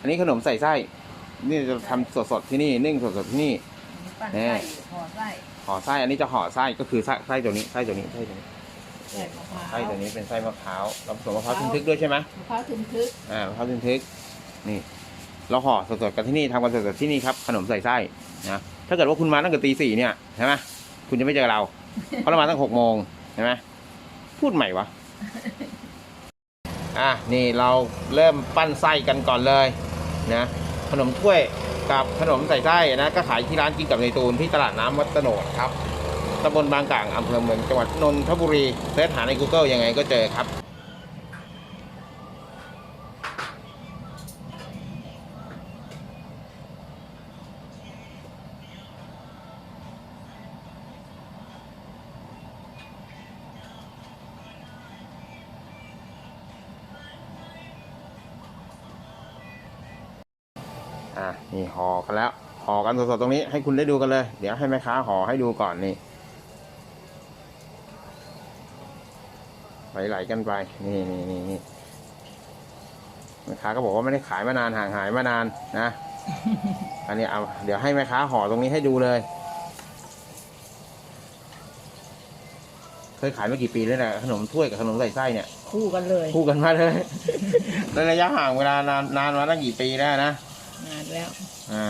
อันนี้ขนมใส่ไส้ นี่จะทำสดๆที่นี่นึ่งสดๆที่นี่ ปั้นแน่ไส้ห่อไส้ห่อไส้อันนี้จะห่อไส้ก็คือไส้ไส้ตัวนี้ไส้ตัวนี้ไส้ตัวนี้ใส่มะพร้าวไส้ตัวนี้เป็นไส้มะพร้าวเราผสมมะพร้าวทึนทึกด้วยใช่ไหมมะพร้าวทึมทึกอ่ามะพร้าวทึนทึกนี่ เราห่อสดๆกันที่นี่ทำกันสดๆที่นี่ครับขนมใส่ไส้นะถ้าเกิดว่าคุณมาตั้งแต่ตีสี่เนี่ยใช่ไหมคุณจะไม่เจอเรา เพราะเรามาตั้งหกโมงใช่ไหมพูดใหม่วะอะนี่เราเริ่มปั้นไส้กันก่อนเลย นะขนมถ้วยกับขนมใส่ไส้นะก็ขายที่ร้านกินกับในตูนที่ตลาดน้ำวัดโตโนดครับตำบลบางกลางอำเภอเมืองจังหวัดนนทบุรีเสิร์ชหาใน Google ยังไงก็เจอครับ อะนี่ห่อกันแล้วห่อกันสดๆตรงนี้ให้คุณได้ดูกันเลย เดี๋ยวให้แม่ค้าห่อให้ดูก่อนนี่ไหลๆกันไปนี่นี่นี่นี่แม่ค้าก็บอกว่าไม่ได้ขายมานานห่างหายมานานนะอันนี้เอาเดี๋ยวให้แม่ค้าห่อตรงนี้ให้ดูเลย เคยขายมากี่ปีแล้วเนี่ยขนมถ้วยกับขนมใส่ไส้เนี่ยคู่กันเลย คู่กันมาเลยในระยะห่างเวลานานนานมาตั้งกี่ปีแล้วนะ นานแล้ว อ่า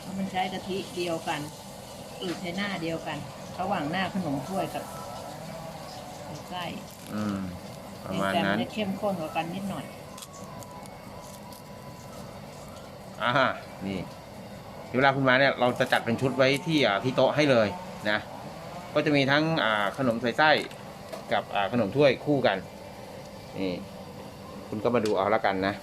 เพราะมันใช้กะทิเดียวกันอือใช้หน้าเดียวกัน ระหว่างหน้าขนมถ้วยกับไส้อืม ประมาณแต่นั้นจะเข้มข้นกว่ากันนิดหน่อย อ่า นี่เวลาคุณมาเนี่ย เราจะจัดเป็นชุดไว้ที่อ่าที่โต๊ะให้เลยนะ ก็จะมีทั้งขนมใส่ไส้กับขนมถ้วยคู่กันนี่คุณก็มาดูเอาละกันนะ